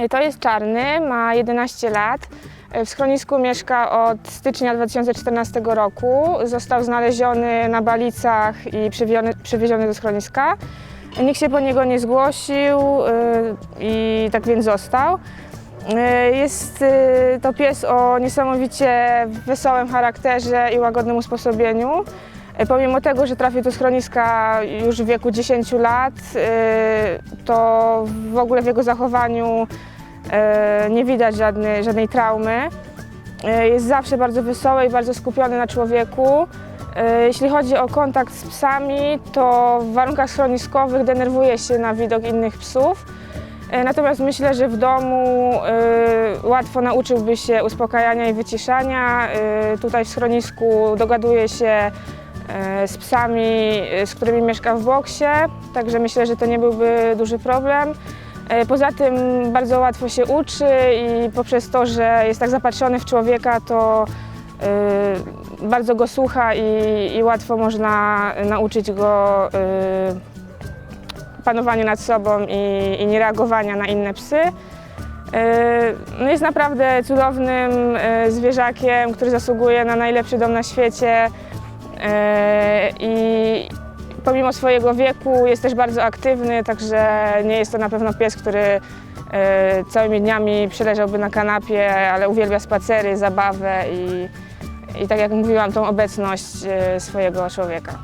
E, To jest czarny, ma 11 lat. E, W schronisku mieszka od stycznia 2014 roku. Został znaleziony na balicach i przywieziony, do schroniska. Nikt się po niego nie zgłosił e, i tak więc został. Jest to pies o niesamowicie wesołym charakterze i łagodnym usposobieniu. E, Pomimo tego, że trafił do schroniska już w wieku 10 lat, e, to w ogóle w jego zachowaniu e, nie widać żadnej, żadnej traumy. Jest zawsze bardzo wesoły i bardzo skupiony na człowieku. Jeśli chodzi o kontakt z psami, to w warunkach schroniskowych denerwuje się na widok innych psów. Natomiast myślę, że w domu łatwo nauczyłby się uspokajania i wyciszania. Tutaj w schronisku dogaduje się z psami, e, z którymi mieszka w boksie, także myślę, że to nie byłby duży problem. E, Poza tym bardzo łatwo się uczy i poprzez to, że jest tak zapatrzony w człowieka, to e, bardzo go słucha i, i łatwo można nauczyć go e, panowania nad sobą i, i niereagowania na inne psy. E, No jest naprawdę cudownym e, zwierzakiem, który zasługuje na najlepszy dom na świecie E, i pomimo swojego wieku jest też bardzo aktywny, także nie jest to na pewno pies, który e, całymi dniami przyleżałby na kanapie, ale uwielbia spacery, zabawę i, i tak jak mówiłam, tą obecność e, swojego człowieka.